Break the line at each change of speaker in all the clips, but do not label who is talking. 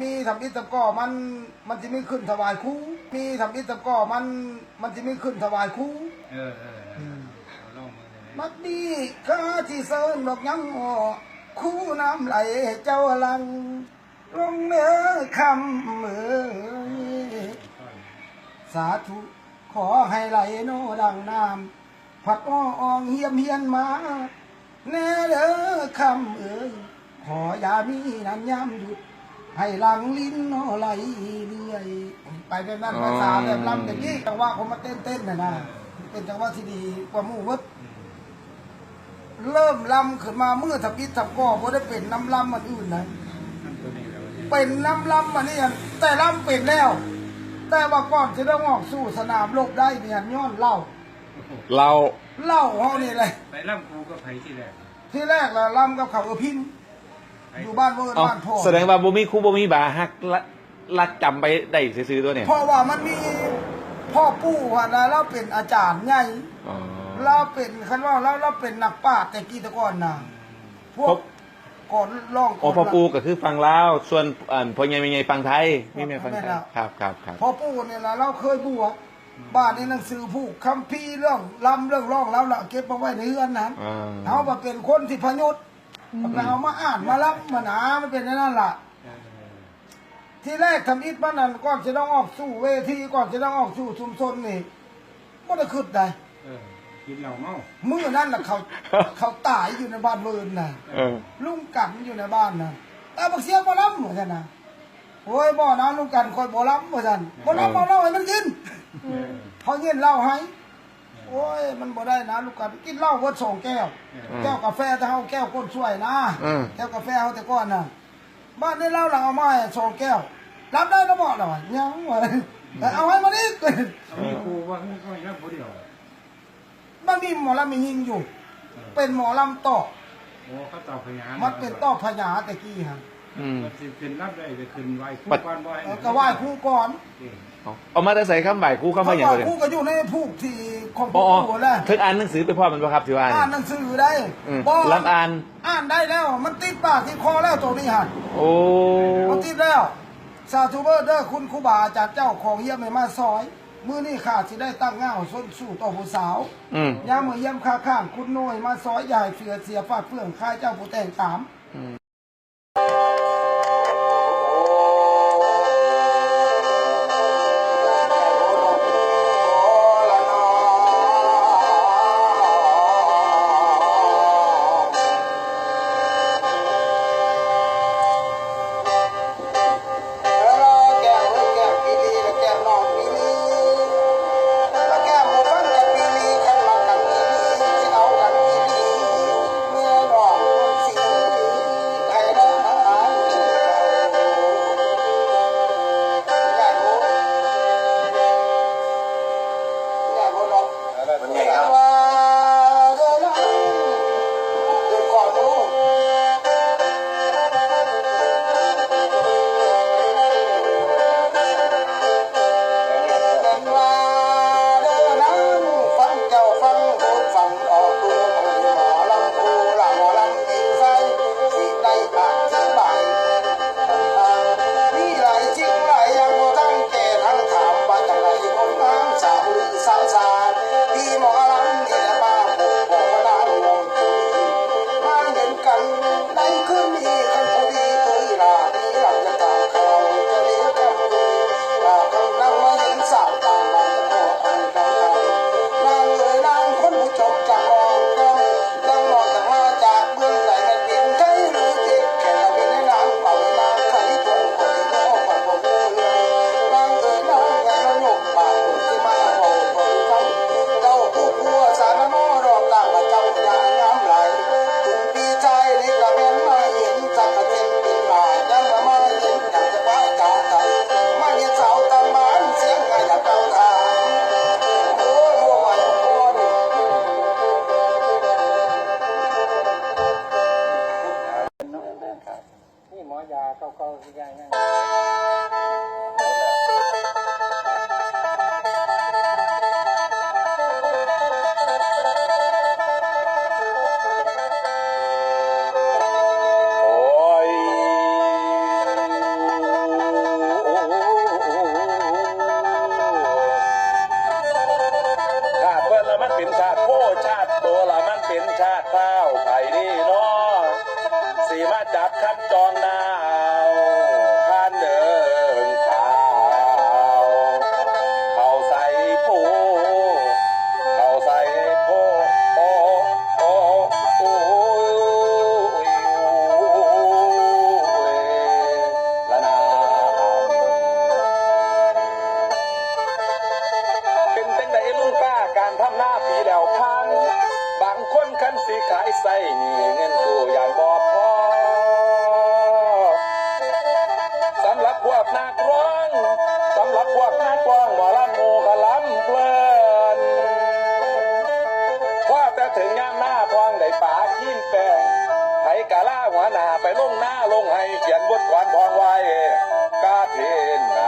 มีทำอิฐตะก้อมันมันจะไม่ขึ้นถวายครูมีทำอิฐตะก้อมันมันจะไม่ขึ้นถวายครู
เออเออเออเอาลองมือเลย
มัดดีข้าที่เซินดอกยังอคู่น้ำไหลเจ้าลังลงเนื้อคำเมือ สาธุขอให้ไหลโนดังน้ำผัดอ้ออองเฮียมเฮียนมา แน่เด้อคำเอ้ยขออย่ามีน้ำย้ำหยุด ให้หลังลิ้นโนไหลเรื่อยไปแบบนั้นภาษาแบบลำแบบนี้จังหวะผมมาเต้นเต้นๆน่ะนะเป็นจังหวะที่ดีกว่าหมู่เวิดเริ่มลำขึ้นมาเมื่อทับอิฐทับก่อบ่ได้เป็นน้ำลำมันอื่นนะ
ตัวนี้เราเนี่ย
เป็นน้ำลำมันนี่อันแต่ลำเป็นแล้ว แต่ว่าก่อนจะได้ออกสู่สนามโลกได้เนี่ยย้อนเหล่า
เรา
เหล่าเฮานี่เลย
ไปล่ำกูก็ไผที่แรก
ที่แรกล่ะลำกับเขาเออพิมพ์
ไป
อยู่บ้านเวิร์น
เอา
บ้านพ่อ
แสดงว่าบ่มีครูบ่มีบาฮักละลักจำไปได้ซื้อๆตัวเนี่ย
เพราะว่ามันมีพ่อปู่ว่านะเราเป็นอาจารย์ใหญ่
อ๋อ
เราเป็นคันว่าเราเราเป็นนักปราชญ์แต่กี้แตะก่อนนะพว
คร
ก
บ
ก่อนร้อง
โอ้พ่อปูก็คือฟังลาวส่วนอ่าพ่อใหญ่แม่ใหญ่ฟังไทยมีแม่ฟังไทย
แม่นแล้ว
ครับครับครับ
พ่อปู่เนี่ยนะเราเคยบวชบ้านในหนังสือผูกคัมภีร์เรื่องลำเรื่องร้องแล้วละเก็บมาไว้ในเรือนนั้น
อ่า
เอามาเป็นคนที่พยศ แล้วเอามาอ่านมารับมาหนามันเป็นอย่างนั้นล่ะ
เออ
ที่แรกทำอิฐบ้านนั้นก่อนจะต้องออกสู่เวทีก่อนจะต้องออกสู่ชุมชนนี่ไม่ได้ขึ้นได้
เออกินเหล้าเมา
มือนั่นแหละเขาเขาตายอยู่ในบ้านเวิร์นน่ะ
เออ
ลุงกันอยู่ในบ้านน่ะแต่บักเสียบ่ล้ำเหมือนกันนะโอ้ยบ่นะลุงกันคอยบ่ล้ำเหมือนกันบ่ล้ำเอาเหล้าให้มันกิน
เออ
เขาเย็นเหล้าให้ โอ้ยมันบ่ได้นะลูกกันกินเหล้าเวิดสองแก้ว แก้วกาแฟแต่เฮาแก้วก้นช่วยนะ
อืม
แก้วกาแฟเฮาแต่ก่อนน่ะบ้านนี้เหล้าหลังเอามาให้สองแก้วรับได้แล้วบ่ล่ะวะยังวะแต่เอาให้มันอีก
เอามีครูว่าให้ก็ยังผู้เดียว
มันมีหมอลำมียิงอยู่ เป็นหมอลำต่อ
โอ้เขาตอบพยาน
มันเป็นต่อพญาแต่กี้ฮะ
อืม
มันสิขึ้นรับได้ไปขึ้นไหวครู
ปัด
ก่อนบ่ให้
เออก็ไหว้ครูก่อน
เออ
เอาเอามาแต่ใส่คำบ่ายครูเข้ามาอย่าง
เขา
ไร
ครูก็อยู่ในผูกที่ของ
อ๋
ปู่
อ
ปู่แหละ
เพิ่งอ่านหนังสือไปพ่อมันป่ะครับที่ว่า
อ่านหนังสือได้
อืม
บ่
รับอ่าน
อ่านได้แล้ว มันติดปากติดคอแล้วตัวนี้ฮะ
โอ้
เอาติดแล้วสาธุเบอร์เด้อคุณครูบาอาจารย์เจ้าของเยี่ยมให้มาซอยมื้อนี้ข้าสิได้ตั้งเงาส้นสู่ต่อผู้สาว
อืม
ยามมื้อเยี่ยมข้าข้างคุณน้อยมาซอยใหญ่เสือเสียฟาดเฟื่องค่ายเจ้าผู้แต่งตาม ทำหน้าผีแล้วพัน บางคนคันสี
ขายใส่นี่เงินกู้อย่างบ่พอสำหรับพวกนากร้องสำหรับพวกนากร้องบ่ลำโมกะลำเพลินว่าแต่ถึงงามหน้าทองได้ป่ากินแปลงไผกะ
ล่าหัวหนาไปลงหน้าลงให้เขียนบ
ทความพองไว้
กาเท
นนา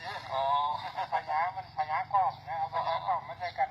ซื้อ
อ๋อ
พยามันพยากล้องนะเอาพยากล้องม่ใช่กัน